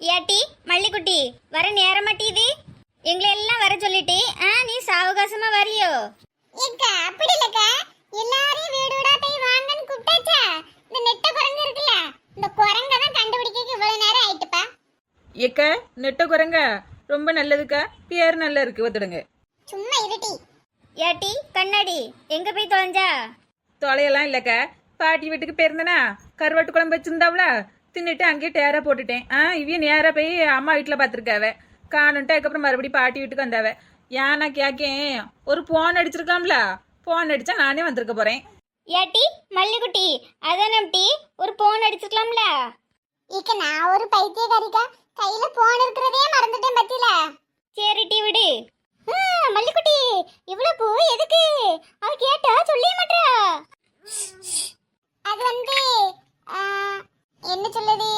ஏட்டி மல்லிக்குட்டி வர நேரம் மாட்டீது எங்களை எல்லாம் வர சொல்லிட்டு? ஆ நீ சாவகாசமா வரியோ? ஏக்கா அப்படி இல்லக்கா. எல்லாரையும் வீடு வீடா போய் வாங்கன்னு கூப்பிட்டாச்சா? இந்த நெட்ட குரங்கு இருக்குல்ல இந்த குரங்க தான் கண்டுபிடிக்க இவ்வளவு நேரம் ஆயிட்டுப்பா. ஏக்க நெட்ட குரங்க? ரொம்ப நல்லதுக்கா. பேர் நல்லா இருக்கு வந்துடுங்க சும்மா இருட்டி ஏட்டி கண்ணாடி எங்க போய் தொலைஞ்சா? தொலையெல்லாம் இல்லைக்கா. பாட்டி வீட்டுக்கு போயிருந்தேனா? கருவாட்டு குழம்பு வச்சிருந்தாவளா? தின்னுட்டு அங்கேயே டேரா போட்டுட்டேன். ஆ இவைய நேராக போய் அம்மா வீட்டில் பார்த்துருக்காவ காணுன்ட்டு அதுக்கப்புறம் மறுபடியும் பாட்டி வீட்டுக்கு வந்தாவ. ஏன் நான் கேட்கேன் ஒரு போன் அடிச்சிருக்காம்ல? போன் அடிச்சா நானே வந்திருக்க போறேன். ஏட்டி மல்லிக்குட்டி அதானே டீ? ஒரு போன் அடிச்சிருக்கலாம்ல? இக்க நான் ஒரு பைத்தியக்காரிக்கா. கையில போன் இருக்கிறதே மறந்துட்டேன் பத்தியில சரி டீ விடு. மல்லிக்குட்டி இவ்வளவு பூ எதுக்கு? அவ கேட்டா சொல்லிய மாட்டா அது வந்து ஆ, என்ன சொல்லுது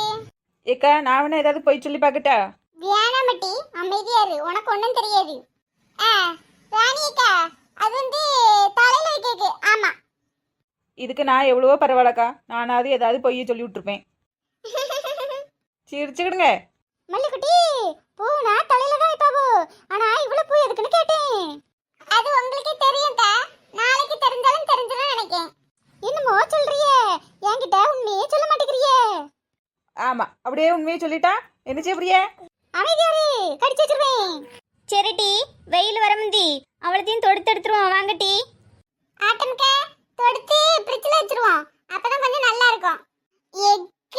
ஏக்கா நான் வேணா ஏதாவது போய் சொல்லி பார்க்கட்டா? வியானாமட்டி அமைதியா இரு. உனக்கு ஒண்ணும் தெரியாது. ஆ ராணிக்கா அது வந்து தலையில வைக்கிறதுக்கு. ஆமா. இதுக்கு நான் எவ்வளவோ பரவாயில்லக்கா. நானாவது ஏதாவது பொய்ய சொல்லி விட்டுருப்பேன். சிரிச்சுக்கிடுங்க. மல்லிக்குட்டி பூ நான் தலையில தான் வைப்பாவோ? ஆனா இவ்வளவு பூ எதுக்குன்னு கேட்டேன். அது உங்களுக்கே நாளைக்கு அப்படியே உண்மையை சொல்லிட்டா? என்ன செய்ய புரிய அமைதியாரு கடிச்சு வச்சிருவேன். சரி டீ வெயில் வர முந்தி அவளத்தையும் தொடுத்து எடுத்துருவோம். வாங்க டீ. ஆட்டம்க்க தொடுத்து பிரிட்ஜில் வச்சிருவோம். அப்பதான் கொஞ்சம் நல்லா இருக்கும். எக்க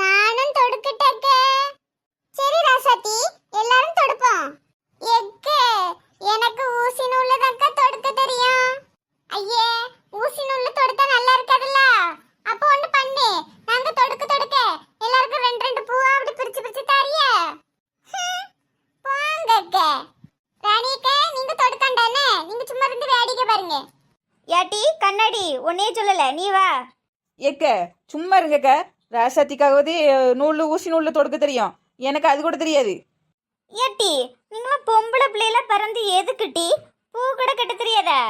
நானும் தொடுக்கட்டக்க. சரி ராசாத்தி எல்லாரும் தொடுப்போம். எக்க எனக்கு ஊசி நூல்ல தக்க தொடுக்க தெரியும் ஐயே ஊசி நூல்ல தொடுத்தா நல்லா இருக்காதுல்ல அப்போ ஒண்ணு பண்ணு நாங்க தொடுக்க தொடுக்க எல்லாருக்கும் ரெண்டு ரெண்டு பூவா அப்படி பிரிச்சு பிரிச்சு தாரிய போங்கக்க ராணியக்க நீங்க தொடுக்கண்டானே நீங்க சும்மா இருந்து வேடிக்கை பாருங்க. ஏட்டி கண்ணாடி உன்னையே சொல்லல நீ வா. ஏக்க சும்மா இருங்கக்க. ராசாத்திக்காவது நூல் ஊசி நூலில் தொடுக்க தெரியும். எனக்கு அது கூட தெரியாது. ஏட்டி நீங்களும் பொம்பளை பிள்ளைல பிறந்து எதுக்கு டீ? பூ கூட கட்ட தெரியாதா?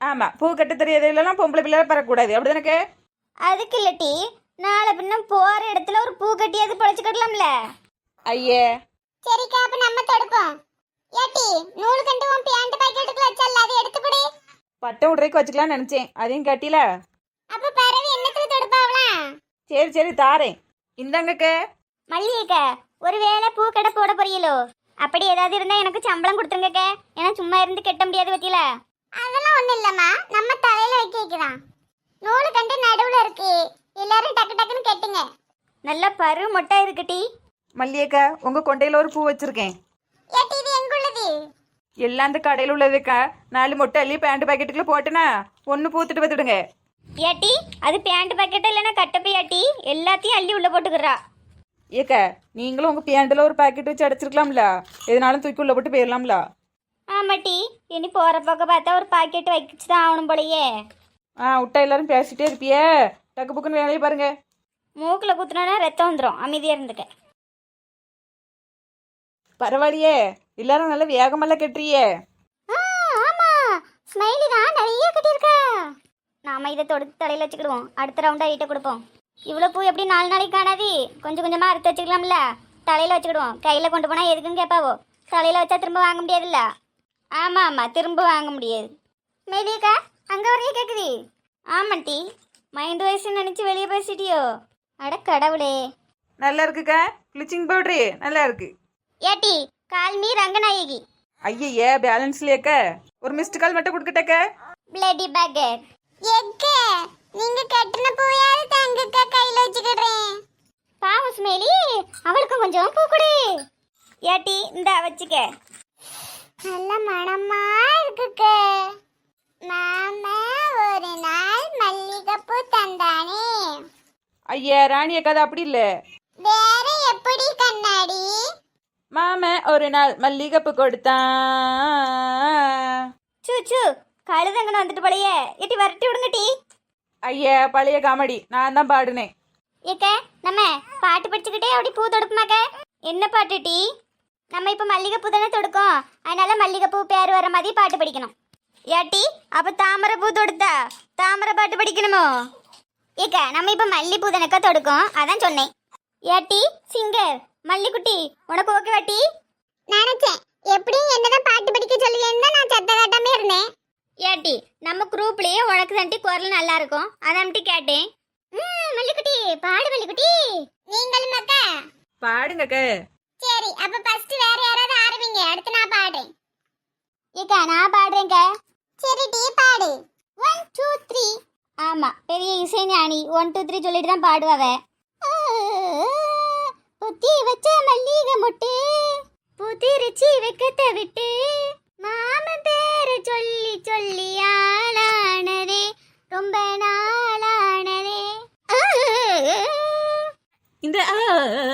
ஆமா பூ கட்ட தெரியாது இல்லைன்னா பொம்பளை பிள்ளை பறக்கூடாது அப்படி எனக்கு அதுக்கு இல்ல டீ. நாளை பின்ன போற இடத்துல ஒரு பூ கட்டியாவது பொழைச்சுக்கலாம்ல ஐயே. சரிக்கா அப்ப நம்ம தொடுப்போம். ஏட்டி நூல் கண்டு உன் பேண்ட் பாக்கெட்டுக்குள்ள வச்சல்ல அதை எடுத்து கொடு பட்டம் நினைச்சேன். அதையும் கட்டில. அப்ப பறவை என்னத்துல தொடுப்பாவலாம் சரி சரி தாரேன். இந்தாங்கக்க. மல்லிகைக்க ஒருவேளை பூ கடை போட போறீங்களோ? அப்படி ஏதாவது இருந்தா எனக்கு சம்பளம் கொடுத்துருங்கக்க. ஏன்னா சும்மா இருந்து கட்ட முடியாது பத்தியில அதெல்லாம் ஒண்ணும் இல்லம்மா. நம்ம தலையில வைக்க வைக்கலாம் நூலு கண்டு நடுவுல இருக்கு. எல்லாரும் டக்கு டக்குன்னு கட்டுங்க. நல்ல பரு மொட்டா இருக்கு டீ. மல்லியக்கா உங்க கொண்டையில ஒரு பூ வச்சிருக்கேன். ஏட்டி எல்லாம் அந்த கடையில் உள்ளதுக்கா. நாலு மொட்டை அள்ளி பேண்ட் பாக்கெட்டுக்குள்ள போட்டேனா ஒன்று பூத்துட்டு பார்த்துடுங்க. ஏட்டி அது பேண்ட் பாக்கெட் இல்லைன்னா கட்டப்பையாட்டி எல்லாத்தையும் அள்ளி உள்ள போட்டுக்கிறா. ஏக்கா நீங்களும் உங்க பேண்டில் ஒரு பாக்கெட் வச்சு அடைச்சிருக்கலாம்ல. எதுனாலும் தூக்கி உள்ள போட்டு போயிடலாம்ல ஆமா டீ இனி போற பக்கம் பார்த்தா ஒரு பாக்கெட் வச்சு தான் ஆகணும் போலயே. ஆ விட்டா எல்லாரும் பேசிட்டே இருப்பியே. டக்கு புக்குன்னு வேலையை பாருங்க. மூக்கில் குத்துனா ரத்தம் வந்துடும் அமைதியாக இருந்துக்க. பரவாயில்லையே. எல்லாரும் நல்லா வேகமெல்லாம் கட்டுறியே. ஆ, ஆமா. ஸ்மைலி தான் நிறைய கட்டியிருக்கா. நாம இதை தொடுத்து தலையில் வச்சுக்கிடுவோம். அடுத்த ரவுண்டா ஐட்ட கொடுப்போம். இவ்வளோ பூ எப்படி நாலு நாளைக்கு காணாது? கொஞ்சம் கொஞ்சமாக அறுத்து வச்சுக்கலாம்ல. தலையில் வச்சுக்கிடுவோம். கையில் கொண்டு போனால் எதுக்குன்னு கேட்பாவோ. தலையில் வச்சா திரும்ப வாங்க முடியாதுல்ல. ஆமாம் ஆமாம் திரும்ப வாங்க முடியாது. மேலியக்கா அங்கே வரைய கேட்குது ஆமாம் டீ. மைண்ட் வயசு நினச்சி வெளியே பேசிட்டியோ. அட கடவுளே. நல்லா இருக்குக்கா. ப்ளீச்சிங் பவுட்ரு நல்லா இருக்கு. ஏட்டி கால்மி ரங்கநாயகி. ஐயையே பேலன்ஸ்லையேக்கா ஒரு மிஸ்டு கால் மட்டும் கொடுக்கட்டக்கா. பிளேடி பேக்கர் எக்க நீங்க கட்டின பூயாவது தங்கக்கா கையில வச்சுக்கிடுறேன். பாவம் ஸ்மெலி அவளுக்கும் கொஞ்சம் பூ கொடு. ஏட்டி இந்த வச்சுக்க. நல்ல மணமா இருக்குக்க. மாமா ஒரு நாள் மல்லிகைப்பூ தந்தானே. ஐயா ராணி அக்கா அது அப்படி இல்லை வேற எப்படி கண்ணாடி மாம ஒரு நாள் மல்லிகைப்பூ கொடுத்தான். சூ சூ கழுதங்கன்னு வந்துட்டு போலயே. ஏட்டி வரட்டி விடுங்க டீ. ஐயா பழைய காமெடி. நான் தான் பாடுனேன். ஏக்க நம்ம பாட்டு படிச்சுக்கிட்டே அப்படி பூ தொடுப்புமாக்க? என்ன பாட்டு டீ? நம்ம இப்போ மல்லிகைப்பூ தானே தொடுக்கோம். அதனால மல்லிகைப்பூ பேர் வர மாதிரி பாட்டு படிக்கணும். ஏட்டி அப்போ தாமரை பூ தொடுத்தா தாமரை பாட்டு படிக்கணுமோ? ஏக்க நம்ம இப்போ மல்லிப்பூ தானக்கா தொடுக்கோம். அதான் சொன்னேன். ஏட்டி சிங்கர். மல்லிக்குட்டி உனக்கு ஓகே வாட்டி நினைச்சேன் எப்படியும் என்னதான் பாட்டு படிக்க சொல்லுவேன்னு தான் நான் சத்த காட்டாம இருந்தேன். ஏட்டி நம்ம குரூப்லயே உனக்கு தண்டி குரல் நல்லா இருக்கும். அதான்ட்டு கேட்டேன். ம், மல்லிக்குட்டி பாடு மல்லிக்குட்டி. நீங்களும் அக்கா. பாடுங்கக்க சரி அப்ப ஃபர்ஸ்ட் வேற யாராவது ஆரம்பிங்க அடுத்து நான் பாடுறேன். ஏக்கா நான் பாடுறேங்க சரி டீ பாடு. ஒன் டூ த்ரீ ஆமா பெரிய இசைஞானி. ஒன் டூ த்ரீ சொல்லிட்டு தான் பாடுவாவ புத்தி வச்ச மல்லிகை மொட்டு புத்திரிச்சி வெக்கத்தை விட்டு மாமன் பேரு சொல்லி சொல்லி ஆளானதே ரொம்ப நாளானதே. இந்த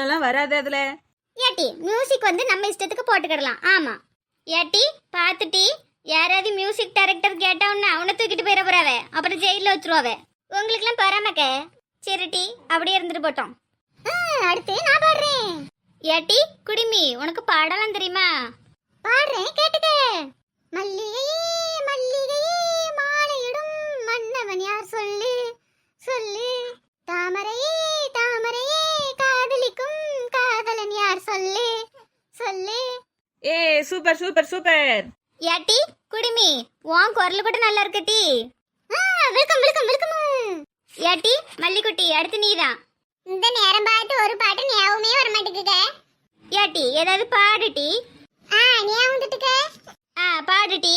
எல்லாம் வராது அதுல. ஏட்டி மியூசிக் வந்து நம்ம இஷ்டத்துக்கு போட்டுக்கிடலாம். ஆமா. ஏட்டி பார்த்துட்டி யாராவது மியூசிக் டைரக்டர் கேட்டவன்னா அவனை தூக்கிட்டு போயிட போறாவ. அப்புறம் ஜெயில வச்சிருவாவ. உங்களுக்குலாம் பராமக்க சரிட்டி அப்படியே இருந்துட்டு போட்டோம். அடுத்து நான் பாடுறேன். ஏட்டி குடிமி உனக்கு பாடலாம் தெரியுமா? பாடுறேன் கேட்டுக்க. மல்லிகையே மல்லிகையே மாலையிடும் மன்னவன் யார் சொல்லு? சொல்லு. தாமரையே தாமரையே காதலிக்கும் காதலன் யார் சொல்லு? சொல்லு. ஏ சூப்பர் சூப்பர் சூப்பர். ஏட்டி குடிமி உன் குரல் கூட நல்லா இருக்கட்டி வெல்கம் வெல்கம் வெல்கம். ஏட்டி மல்லிக்குட்டி அடுத்து நீதான். இந்த நேரம் பார்த்து ஒரு பாட்டு ஞாபகமே வர மாட்டேங்குது. ஏட்டி ஏதாவது பாடுட்டி ஆ ஞாபகம் வந்துட்டுக்க ஆ பாடுட்டி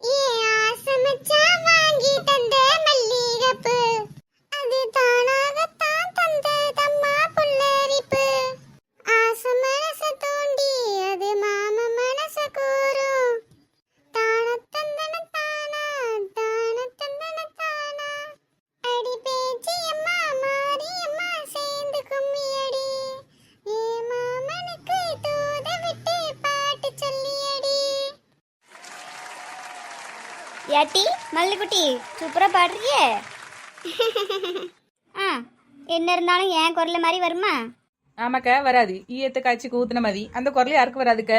ஏன் ஆசை மச்சான் வாங்கி தந்த ஏட்டி மல்லிக்குட்டி சூப்பராக பாடுறியே. ஆ என்ன இருந்தாலும் என் குரல் மாதிரி வருமா? ஆமாக்கா வராது. ஈயத்தை காய்ச்சி கூத்துன மாதிரி. அந்த குரல் யாருக்கு வராதுக்க?